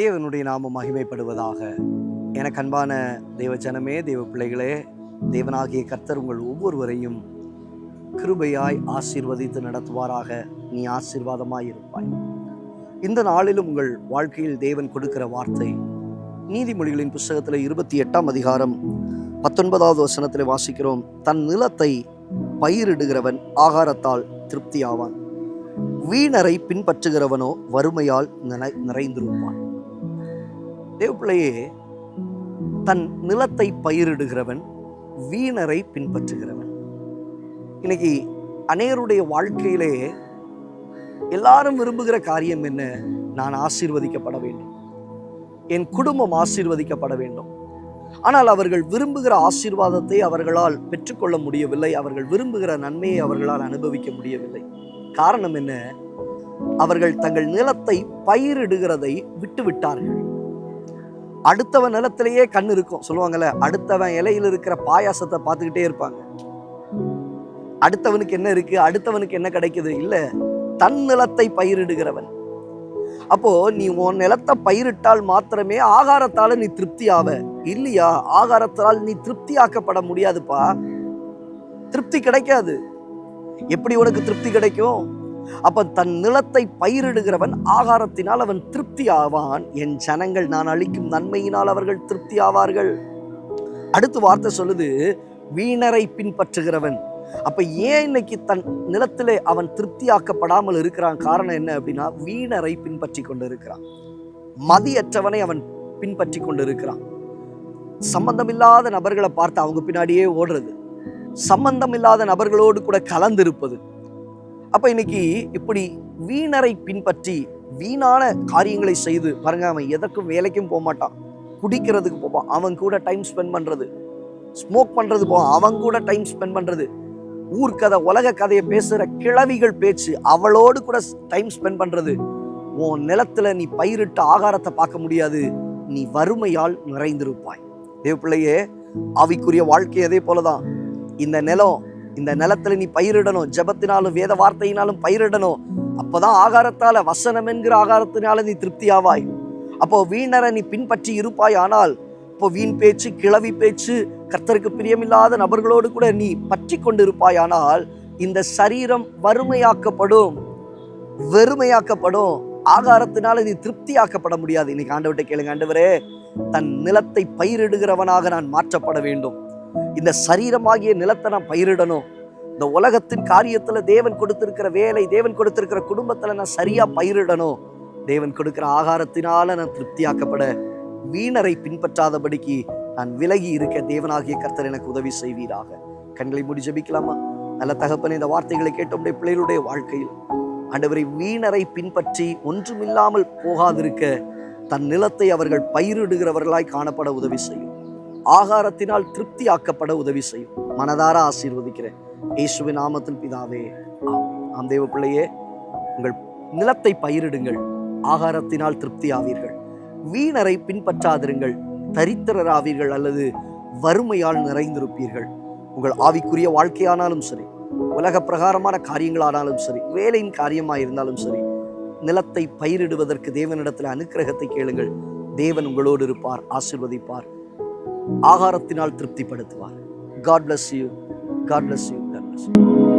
தேவனுடைய நாமம் மகிமைப்படுவதாக. எனக்கு அன்பான தேவச்சனமே தேவ பிள்ளைகளே தேவனாகிய கர்த்தர் உங்கள் ஒவ்வொருவரையும் கிருபையாய் ஆசீர்வதித்து நடத்துவாராக. நீ ஆசீர்வாதமாய் இருப்பாய். இந்த நாளிலும் உங்கள் வாழ்க்கையில் தேவன் கொடுக்கிற வார்த்தை நீதிமொழிகளின் புஸ்தகத்தில் இருபத்தி எட்டாம் அதிகாரம் பத்தொன்பதாவது வசனத்தில் வாசிக்கிறோம். தன் நிலத்தை பயிரிடுகிறவன் ஆகாரத்தால் திருப்தியாவான். வீணரை பின்பற்றுகிறவனோ வறுமையால் நிறை நிறைந்திருப்பான். தேவப்பிள்ளையே தன் நிலத்தை பயிரிடுகிறவன் வீணரை பின்பற்றுகிறவன். இன்னைக்கு அநேருடைய வாழ்க்கையிலே எல்லாரும் விரும்புகிற காரியம் என்ன? நான் ஆசீர்வதிக்கப்பட வேண்டும். என் குடும்பம் ஆசீர்வதிக்கப்பட வேண்டும். ஆனால் அவர்கள் விரும்புகிற ஆசீர்வாதத்தை அவர்களால் பெற்றுக்கொள்ள முடியவில்லை. அவர்கள் விரும்புகிற நன்மையை அவர்களால் அனுபவிக்க முடியவில்லை. காரணம் என்ன? அவர்கள் தங்கள் நிலத்தை பயிரிடுகிறதை விட்டுவிட்டார்கள். அடுத்தவன் நிலத்திலேயே கண் இருக்கும். சொல்லுவாங்கல்ல அடுத்தவன் இலையில் இருக்கிற பாயாசத்தை பார்த்துக்கிட்டே இருப்பாங்க. அடுத்தவனுக்கு என்ன இருக்கு? அடுத்தவனுக்கு என்ன கிடைக்குது? இல்லை தன் நிலத்தை பயிரிடுகிறவன். அப்போ நீ உன் நிலத்தை பயிரிட்டால் மாத்திரமே ஆகாரத்தால நீ திருப்தி ஆவ. இல்லையா? ஆகாரத்தால் நீ திருப்தி ஆக்கப்பட முடியாதுப்பா. திருப்தி கிடைக்காது. எப்படி உனக்கு திருப்தி கிடைக்கும்? அப்போ தன் நிலத்தை பயிரிடுகிறவன் ஆகாரத்தினால் அவன் திருப்தி ஆவான் என் ஜனங்கள் நான் அளிக்கும் நன்மையினால் அவர்கள் திருப்தி ஆவார்கள் அடுத்து வார்த்தை சொல்லுது வீணரை பின்பற்றுகிறவன். அப்போ ஏன் இன்னைக்கு தன் நிலத்திலே அவன் திருப்தியாக்கப்படாமல் இருக்கிறான்? காரணம் என்ன அப்படின்னா வீணரை பின்பற்றி கொண்டு இருக்கிறான் மதியற்றவனை அவன் பின்பற்றி கொண்டு இருக்கிறான் சம்பந்தமில்லாத நபர்களை பார்த்து அவங்க பின்னாடியே ஓடுறது. சம்பந்தம் இல்லாத நபர்களோடு கூட கலந்திருப்பது. அப்போ இன்னைக்கு இப்படி வீணரை பின்பற்றி வீணான காரியங்களை செய்து பாருங்க அவன் எதற்கும் வேலைக்கும் போக மாட்டான். குடிக்கிறதுக்கு போவான். அவன் கூட டைம் ஸ்பெண்ட் பண்ணுறது ஸ்மோக் பண்ணுறது போவான். அவன் கூட டைம் ஸ்பெண்ட் பண்ணுறது ஊர்க்கதை உலக கதையை பேசுகிற கிழவிகள் பேச்சு அவளோடு கூட டைம் ஸ்பெண்ட் பண்ணுறது உன் நிலத்துல நீ பயிரிட்ட ஆகாரத்தை பார்க்க முடியாது. நீ வறுமையால் நிறைந்திருப்பாய். தேவ பிள்ளையே ஆவிக்குரிய வாழ்க்கை அதே போலதான். இந்த நிலம் இந்த நிலத்துல நீ பயிரிடணும் ஜெபத்தினாலும் வேத வார்த்தையினாலும் பயிரிடணும். அப்போதான் ஆகாரத்தால வசனம் என்கிற ஆகாரத்தினால நீ திருப்தி ஆவாய் அப்போ வீணரை நீ பின்பற்றி இருப்பாய் ஆனால் இப்போ வீண் பேச்சு கிளவி பேச்சு கர்த்தருக்கு பிரியமில்லாத நபர்களோடு கூட நீ பற்றி கொண்டிருப்பாய் ஆனால் இந்த சரீரம் வறுமையாக்கப்படும். வெறுமையாக்கப்படும். ஆகாரத்தினால நீ திருப்தியாக்கப்பட முடியாது. இன்னைக்கு ஆண்டவர்கிட்ட கேளுங்க ஆண்டவரே தன் நிலத்தை பயிரிடுகிறவனாக நான் மாற்றப்பட வேண்டும். இந்த சரீரமாகிய நிலத்தை நான் பயிரிடணும். இந்த உலகத்தின் காரியத்துல தேவன் கொடுத்திருக்கிற வேலை தேவன் கொடுத்திருக்கிற குடும்பத்துல நான் சரியா பயிரிடணும். தேவன் கொடுக்கிற ஆகாரத்தினால நான் திருப்தியாக்கப்பட வீணரை பின்பற்றாதபடிக்கு நான் விலகி இருக்க தேவனாகிய கர்த்தர் எனக்கு உதவி செய்வீராக. கண்களை மூடி ஜெபிக்கலாமா? நல்ல தகப்பன் இந்த வார்த்தைகளை கேட்ட உடைய பிள்ளைகளுடைய வாழ்க்கையில். ஆண்டவரை வீணரை பின்பற்றி ஒன்றுமில்லாமல் போகாதிருக்க தன் நிலத்தை அவர்கள் பயிரிடுகிறவர்களாய் காணப்பட உதவி செய்யும். ஆகாரத்தினால் திருப்தி ஆக்கப்பட உதவி செய்யும். மனதார ஆசீர்வதிக்கிறேன். இயேசுவின் நாமத்தில் பிதாவே ஆம் தேவ பிள்ளையே உங்கள் நிலத்தை பயிரிடுங்கள். ஆகாரத்தினால் திருப்தி ஆவீர்கள் வீணரை பின்பற்றாதிருங்கள். தரித்திரராவீர்கள் அல்லது வறுமையால் நிறைந்திருப்பீர்கள். உங்கள் ஆவிக்குரிய வாழ்க்கையானாலும் சரி உலக பிரகாரமான காரியங்களானாலும் சரி வேலையின் காரியமாக இருந்தாலும் சரி நிலத்தை பயிரிடுவதற்கு தேவனிடத்தில் அனுக்கிரகத்தை கேளுங்கள். தேவன் உங்களோடு இருப்பார் ஆசிர்வதிப்பார். ஆகாரத்தினால் திருப்திப்படுத்துவார். God bless you God bless you God bless you